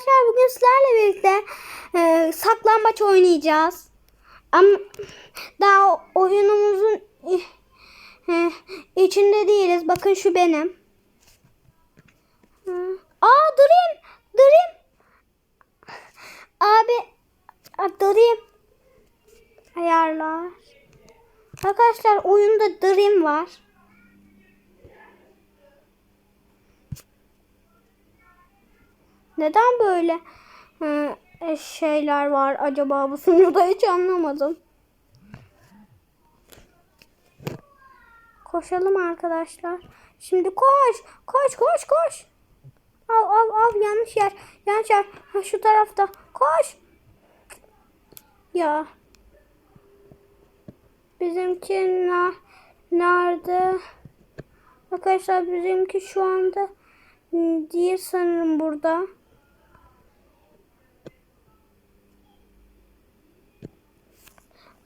Arkadaşlar bugün sizlerle birlikte e, saklambaç oynayacağız. Ama daha oyunumuzun e, içinde değiliz. Bakın şu benim. Aa Dream. Dream. Abi. Dream. Ayarlar. Arkadaşlar oyunda Dream var. Neden böyle e, şeyler var acaba bu sunucuda hiç anlamadım. Koşalım arkadaşlar. Şimdi koş. Koş koş koş. Al al al yanlış yer. Yanlış yer. Ha, şu tarafta. Koş. Ya. Bizimki ne, nerede? Arkadaşlar bizimki şu anda değil sanırım burada.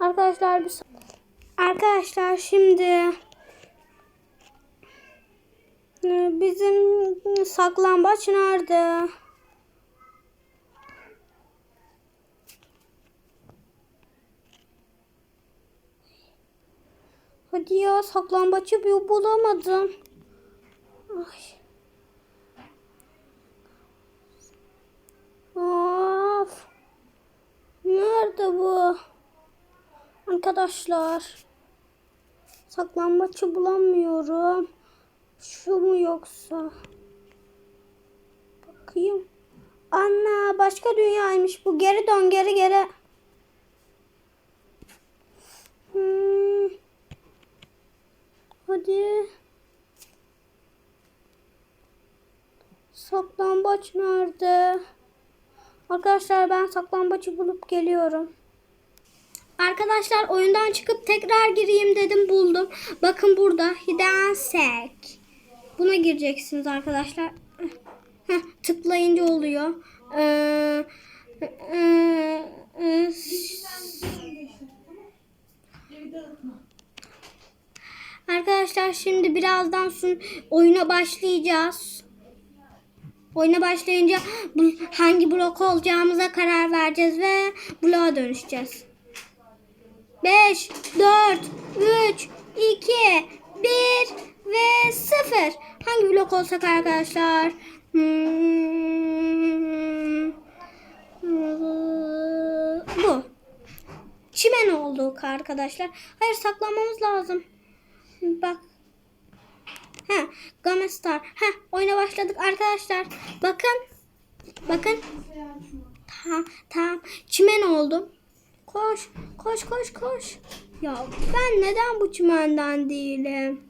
Arkadaşlar bir Arkadaşlar şimdi e, bizim saklambaç nerede? Hadi ya saklambaçı bir bulamadım. Ay. Of. Nerede bu? Arkadaşlar. Saklambaçı bulamıyorum. Şu mu yoksa? Bakayım. Anna başka dünyaymış bu. Geri dön geri geri. Hmm. Hadi. Saklambaç nerede? Arkadaşlar ben saklambaçı bulup geliyorum. Arkadaşlar oyundan çıkıp tekrar gireyim dedim buldum. Bakın burada Hidden Sek. Buna gireceksiniz arkadaşlar. Heh, tıklayınca oluyor. Ee, e, e, Arkadaşlar şimdi birazdan sun oyuna başlayacağız. Oyuna başlayınca hangi blok olacağımıza karar vereceğiz ve bloğa dönüşeceğiz. 5, 4, 3, 2, 1 ve 0. Hangi blok olsak arkadaşlar? Hmm, bu. Çimen olduk arkadaşlar. Hayır saklamamız lazım. Bak. Ha, Game Star. Ha, oyuna başladık arkadaşlar. Bakın. Bakın. Tamam, tamam. Çimen oldum. Koş, koş, koş, koş. Ya ben neden bu çimenden değilim?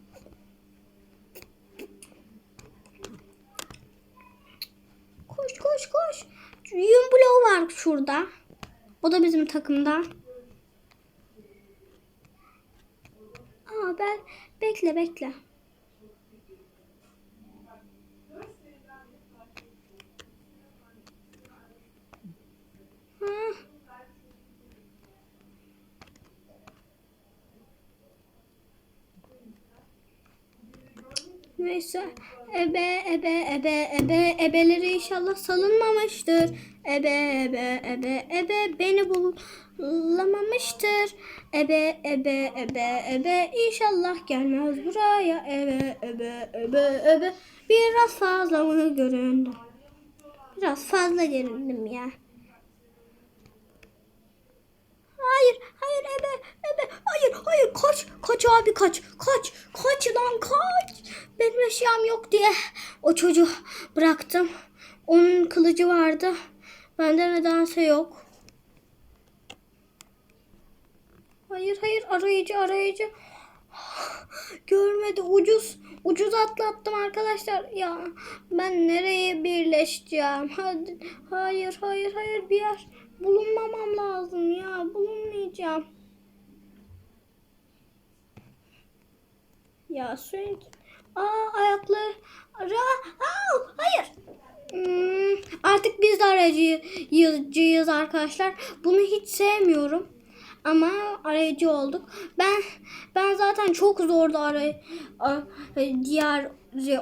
Koş, koş, koş. Yün bloğu var şurada. O da bizim takımda. Aa ben bekle bekle. Ha. Neyse. Ebe ebe ebe ebe ebeleri inşallah salınmamıştır. Ebe ebe ebe ebe beni bulamamıştır. Ebe ebe ebe ebe inşallah gelmez buraya. Ebe ebe ebe ebe biraz fazla mı göründü? Biraz fazla göründüm ya. Hayır, hayır ebe, ebe, hayır, hayır, kaç, kaç abi kaç, kaç, kaç lan kaç. Benim eşyam yok diye o çocuğu bıraktım. Onun kılıcı vardı. Bende nedense yok. Hayır, hayır, arayıcı, arayıcı. Görmedi, ucuz, ucuz atlattım arkadaşlar. Ya ben nereye birleşeceğim? Hadi, hayır, hayır, hayır bir yer bulunmamam lazım ya. Bulunmayacağım. Ya sürekli. Aa ayakları. Ara. Aa, hayır. Hmm, artık biz de arayıcıyız arkadaşlar. Bunu hiç sevmiyorum. Ama arayıcı olduk. Ben ben zaten çok zordu aray diğer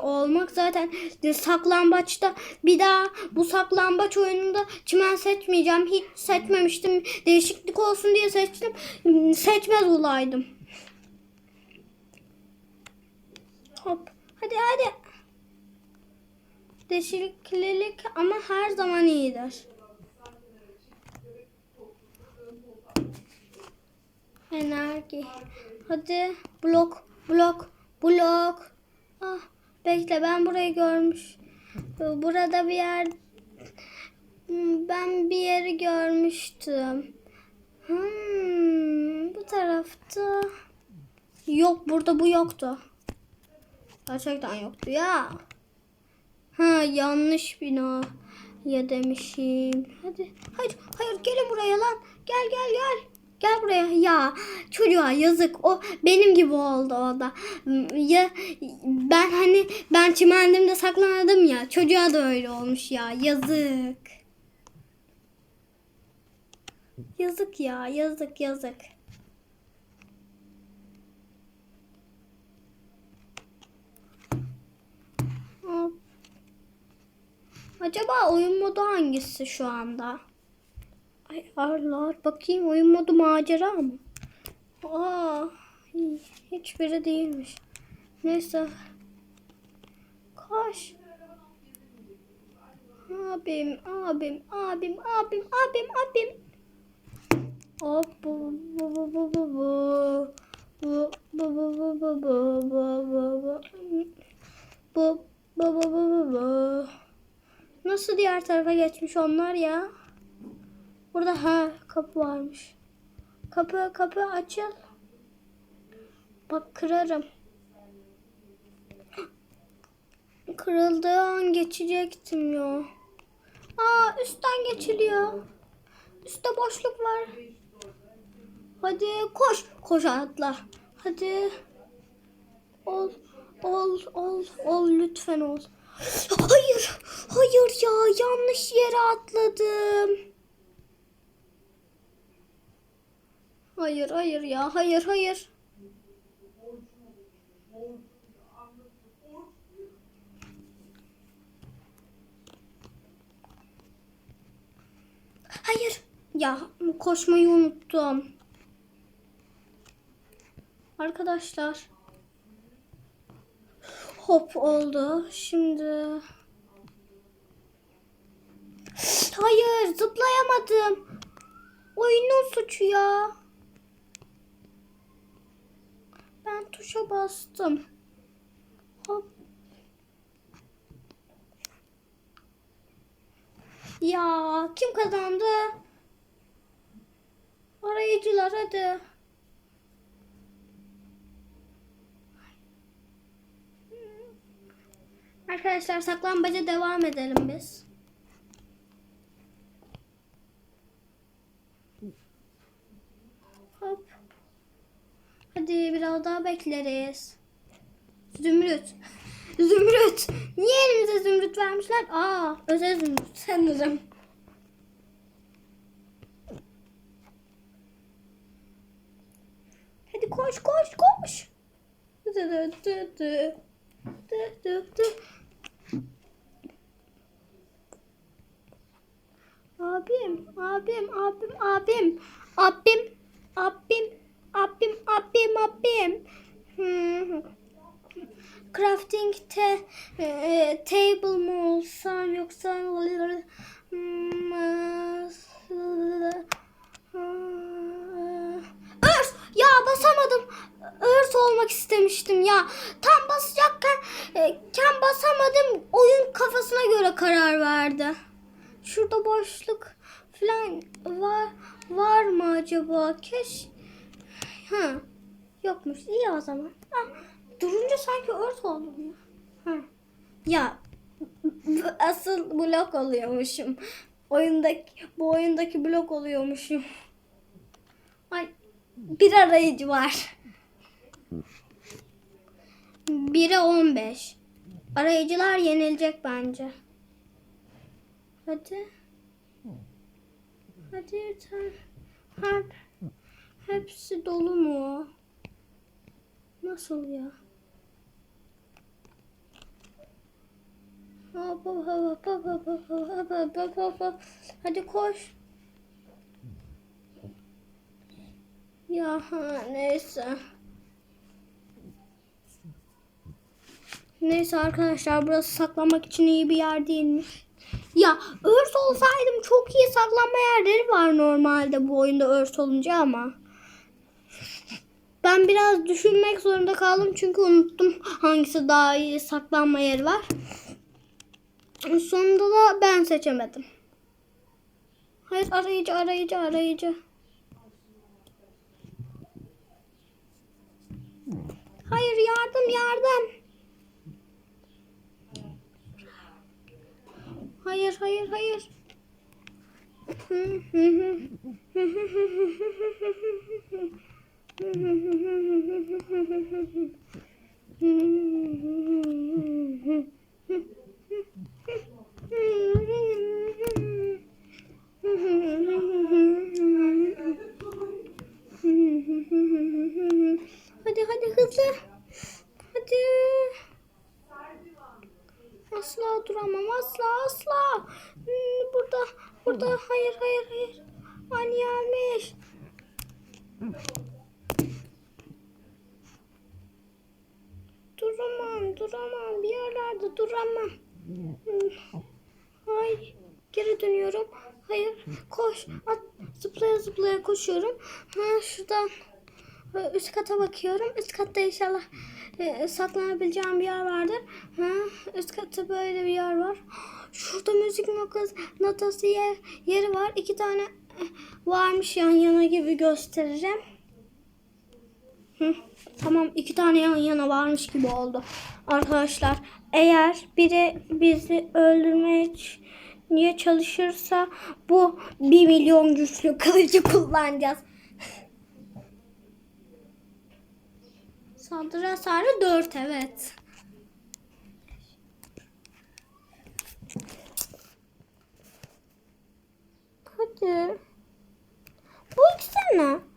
olmak zaten saklambaçta bir daha bu saklambaç oyununda çimen seçmeyeceğim. Hiç seçmemiştim. Değişiklik olsun diye seçtim. Seçmez olaydım. Hop. Hadi hadi. Değişiklik ama her zaman iyidir. Enerji. Hadi blok blok blok. Ah bekle ben burayı görmüş. Burada bir yer ben bir yeri görmüştüm. Hmm, bu tarafta. Yok burada bu yoktu. Gerçekten yoktu ya. Ha yanlış bina ya demişim. Hadi hayır hayır gelin buraya lan. Gel gel gel. Gel buraya. Ya çocuğa yazık. O benim gibi oldu o da. Ya ben hani ben çimendimde saklandım ya. Çocuğa da öyle olmuş ya. Yazık. Yazık ya. Yazık yazık. Acaba oyun modu hangisi şu anda? Ay arlar. Bakayım oyun modu macera mı? Aa, hiçbiri değilmiş. Neyse. Koş. Abim, abim, abim, abim, abim, abim. Hop bu bu bu bu. Bu bu bu bu bu bu bu bu bu. Bu bu bu bu bu bu. Nasıl diğer tarafa geçmiş onlar ya? Burada ha kapı varmış. Kapı kapı açıl. Bak kırarım. Kırıldığı an geçecektim ya. Aa üstten geçiliyor. Üstte boşluk var. Hadi koş. Koş atla. Hadi. Ol. Ol. Ol. Ol lütfen ol. Hayır. Hayır ya yanlış yere atladım. Hayır hayır ya hayır hayır. Hayır. Ya koşmayı unuttum. Arkadaşlar. Hop oldu. Şimdi. Hayır zıplayamadım. Oyunun suçu ya. Ben tuşa bastım. Hop. Ya kim kazandı? Arayıcılar hadi. Arkadaşlar saklambaca devam edelim biz. Hop. Hadi biraz daha bekleriz. Zümrüt. Zümrüt. Niye elimize zümrüt vermişler? Aa, özel zümrüt sanırım. Hadi koş koş koş. Dı. Abim, abim, abim, abim, abim, abim, abim, abim, abim. Hmm. Crafting te, e, table mı olsam yoksa hmm, örs ya basamadım örs olmak istemiştim ya tam basacakken e, ken basamadım oyun kafasına göre karar verdi. Şurada boşluk falan var var mı acaba? Keş. Ha. Yokmuş. İyi o zaman. Ha. Durunca sanki ört oldum ya. Ha. Ya asıl blok oluyormuşum. Oyundaki bu oyundaki blok oluyormuşum. Ay bir arayıcı var. 1'e 15. Arayıcılar yenilecek bence. Hadi. Hadi sen. Hep, Hepsi dolu mu? Nasıl ya? Hadi koş. Ya ha, neyse. Neyse arkadaşlar burası saklanmak için iyi bir yer değilmiş. Ya örs olsaydım çok iyi saklanma yerleri var normalde bu oyunda örs olunca ama. Ben biraz düşünmek zorunda kaldım çünkü unuttum hangisi daha iyi saklanma yeri var. Sonunda da ben seçemedim. Hayır arayıcı arayıcı arayıcı. Hayır yardım yardım. Hayır hayır hayır. Hadi hadi hızlı. Hadi. Asla duramam asla asla. Hmm, Burada burada hayır hayır hayır. Ani gelmiş. Duramam duramam bir yerlerde duramam. Hmm. Ay geri dönüyorum. Hayır koş at zıplaya zıplaya koşuyorum. Ha şuradan e, üst kata bakıyorum. Üst katta inşallah e, saklanabileceğim bir yer vardır. Ha, üst katta böyle bir yer var. Şurada müzik noktası, notası yer, yeri var. İki tane e, varmış yan yana gibi göstereceğim. Tamam iki tane yan yana varmış gibi oldu. Arkadaşlar eğer biri bizi öldürmeye niye çalışırsa bu 1 milyon güçlü kılıcı kullanacağız. Saldırı hasarı 4 evet. Hadi. Bu ikisi ne?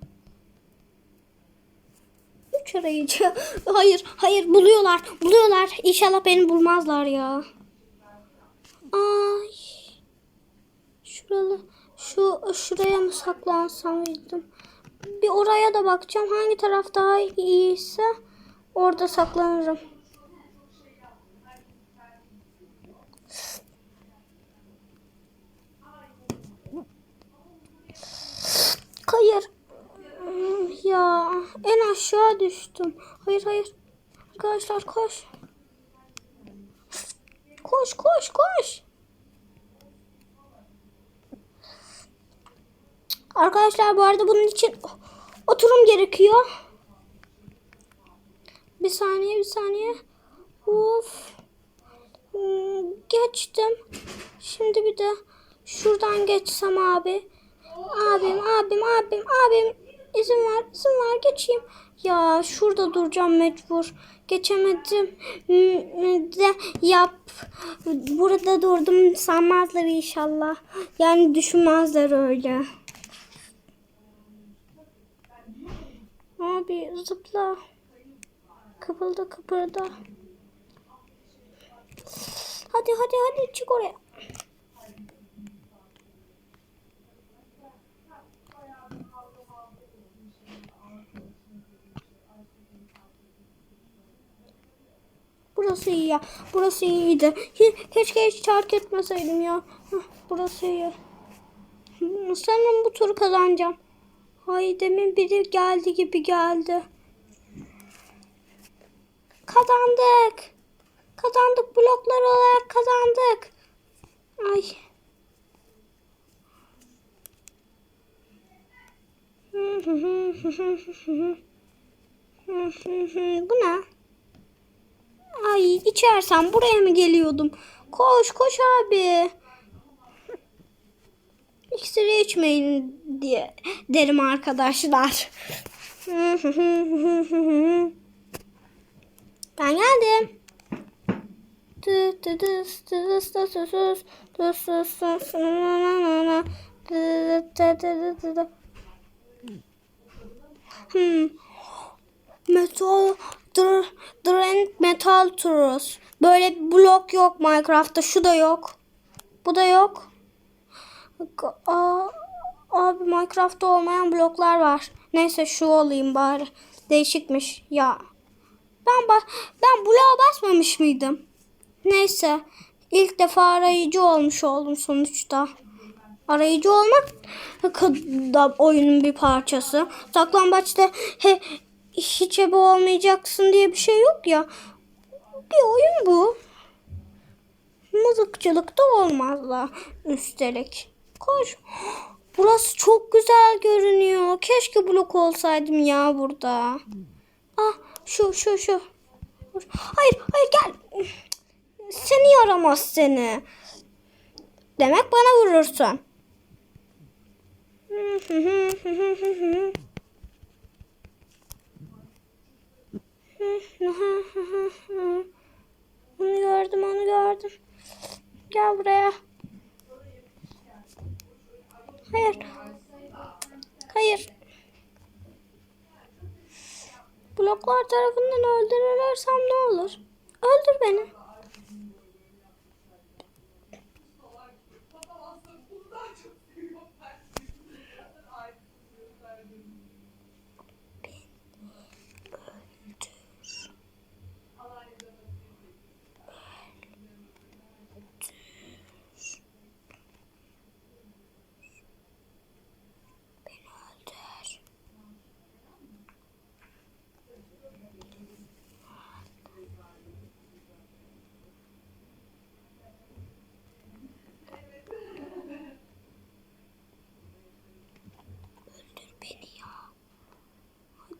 Üç arayıcı. Hayır, hayır buluyorlar. Buluyorlar. İnşallah beni bulmazlar ya. Ay. Şuralı. Şu şuraya mı saklansam dedim. Bir oraya da bakacağım. Hangi taraf daha iyiyse orada saklanırım. Hayır. Ya en aşağı düştüm. Hayır hayır. Arkadaşlar koş. Koş koş koş. Arkadaşlar bu arada bunun için oturum gerekiyor. Bir saniye bir saniye. Of. Hmm, Geçtim. Şimdi bir de şuradan geçsem abi. Abim abim abim abim izin ver izin ver geçeyim. Ya şurada duracağım mecbur. Geçemedim. De yap. Burada durdum sanmazlar inşallah. Yani düşünmezler öyle. Abi zıpla. Kıpılda kıpırda. Hadi hadi hadi çık oraya. Burası iyi ya. Burası iyiydi. Keşke hiç terk etmeseydim ya. Burası iyi. Sanırım bu turu kazanacağım. Ay demin biri geldi gibi geldi. Kazandık. Kazandık. Bloklar olarak kazandık. Ay. Bu ne? Ay içersem buraya mı geliyordum? Koş koş abi. İksiri içmeyin diye derim arkadaşlar. ben geldim. Hmm. Metal Drent Metal Turus. Böyle blok yok Minecraft'ta. Şu da yok. Bu da yok. Aa, abi Minecraft'ta olmayan bloklar var. Neyse şu olayım bari. Değişikmiş ya. Ben ba ben bloğa basmamış mıydım? Neyse. İlk defa arayıcı olmuş oldum sonuçta. Arayıcı olmak da oyunun bir parçası. Saklambaçta he, hiç ebe olmayacaksın diye bir şey yok ya. Bir oyun bu. Mızıkçılık da olmazlar üstelik. Koş. Burası çok güzel görünüyor. Keşke blok olsaydım ya burada. Ah şu şu şu. Hayır hayır gel. Seni yaramaz seni. Demek bana vurursun. Onu gördüm, onu gördüm. Gel buraya. Hayır. Hayır. Bloklar tarafından öldürülersem ne olur? Öldür beni.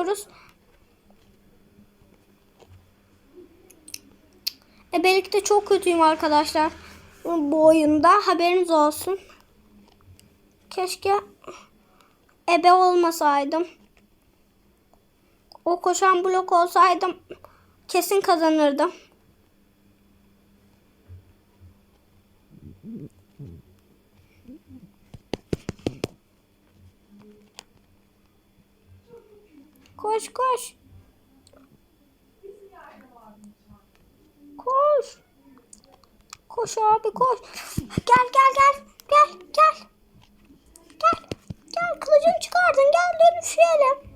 yakalamaya çalışıyoruz. Ebelikte çok kötüyüm arkadaşlar. Bu oyunda haberiniz olsun. Keşke ebe olmasaydım. O koşan blok olsaydım kesin kazanırdım. Koş koş. Koş. Koş abi koş. Gel gel gel. Gel gel. Gel. Gel kılıcını çıkardın. Gel dönüşelim.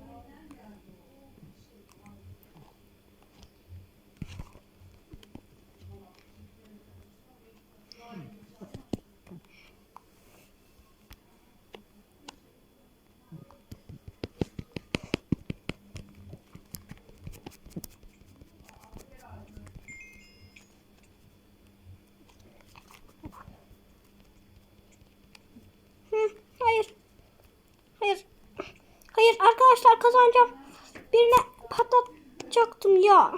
Hı, hayır. Hayır. Hayır arkadaşlar kazanacağım. Birine patlatacaktım ya.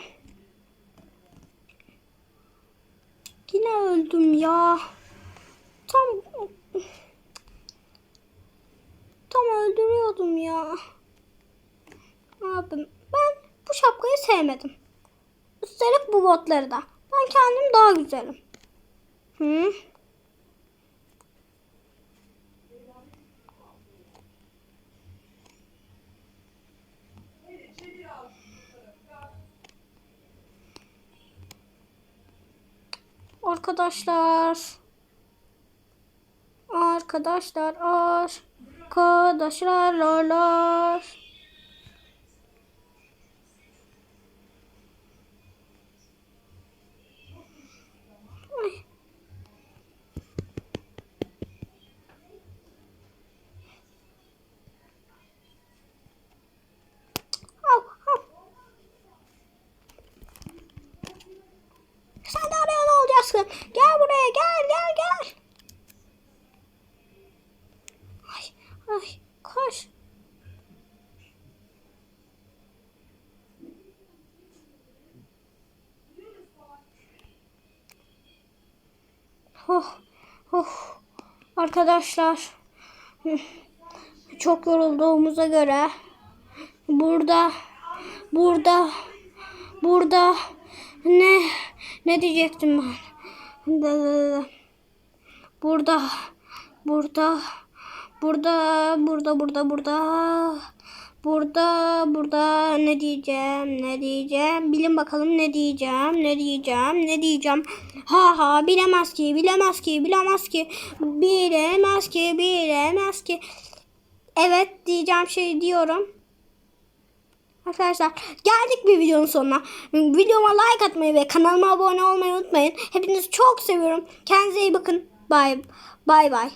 Yine öldüm ya. Tam tam öldürüyordum ya. Abim ben bu şapkayı sevmedim. Üstelik bu botları da. Ben kendim daha güzelim. Hı? Arkadaşlar. Arkadaşlar. Arkadaşlar. Larlar. Arkadaşlar çok yorulduğumuza göre burada burada burada ne ne diyecektim ben? Burada burada burada burada burada burada burada burada ne diyeceğim ne diyeceğim bilin bakalım ne diyeceğim ne diyeceğim ne diyeceğim ha ha bilemez ki bilemez ki bilemez ki bilemez ki bilemez ki evet diyeceğim şey diyorum Arkadaşlar geldik bir videonun sonuna. Videoma like atmayı ve kanalıma abone olmayı unutmayın. Hepinizi çok seviyorum. Kendinize iyi bakın. Bye. Bye bye.